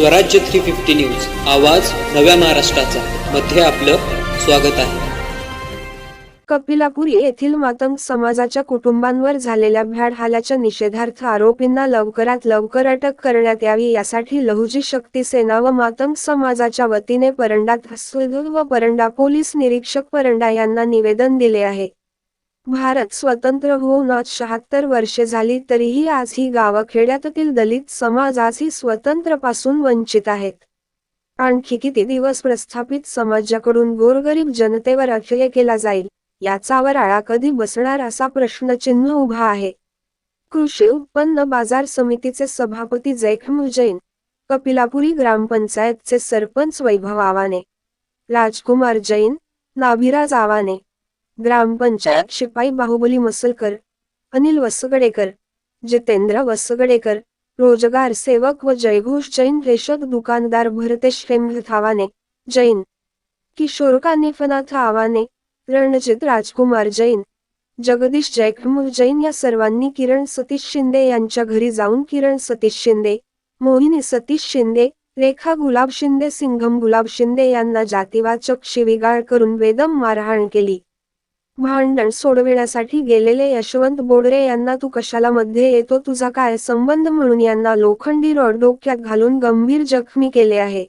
स्वराज्य three fifty news. आवाज नव्या महाराष्ट्राचा. मध्ये आपलं स्वागत आहे. कपिलापुरी येथील मातंग समाजाच्या कुटुंबांवर झालेल्या भ्याड हालाच्या निषेधार्थ आरोपींना लवकरात लवकर अटक करण्यात यावी यासाठी लहुजी शक्ती सेना व मातंग समाजाच्या वतीने परंडा व परंडा पोलीस निरीक्षक परंडा यांना निवेदन दिले आहे. भारत स्वतंत्र होऊन आज शहात्तर वर्षे झाली तरीही आजही गावखेड्यातील दलित समाज आजही स्वतंत्रपासून वंचित आहेत. आणखी किती दिवस प्रस्थापित समाजाकडून गोरगरीब जनतेवर अक्षय केला जाईल याचावर आळा कधी बसणार असा प्रश्नचिन्ह उभा आहे. कृषी उत्पन्न बाजार समितीचे सभापती जैखम जैन कपिलापुरी ग्रामपंचायतचे सरपंच वैभव आवाने राजकुमार जैन नाभिराज आवाने ग्रामपंचायत शिपाई बाहुबली मसलकर अनिल वसगडेकर जितेंद्र वसगडेकर रोजगार सेवक व जयघोष जैन रेशक दुकानदार भरतेश थावाने जैन किशोर कानिफनाथ आवाने रणजित राजकुमार जैन जगदीश जयखमूर जैन या सर्वांनी किरण सतीश शिंदे यांच्या घरी जाऊन किरण सतीश शिंदे मोहिनी सतीश शिंदे रेखा गुलाब शिंदे सिंघम गुलाब शिंदे यांना जातीवाचक शिवीगाळ करून वेदम मारहाण केली. भांडण सोडविण्यासाठी गेलेले यशवंत बोडरे यांना तू कशाला मध्ये येतो? तुझा काय संबंध म्हणून यांना लोखंडी रॉड डोक्यात घालून गंभीर जखमी केले आहे.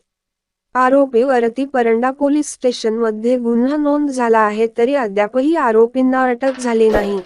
आरोपीवरती परंडा पोलीस स्टेशनमध्ये गुन्हा नोंद झाला आहे तरी अद्यापही आरोपींना अटक झाली नाही.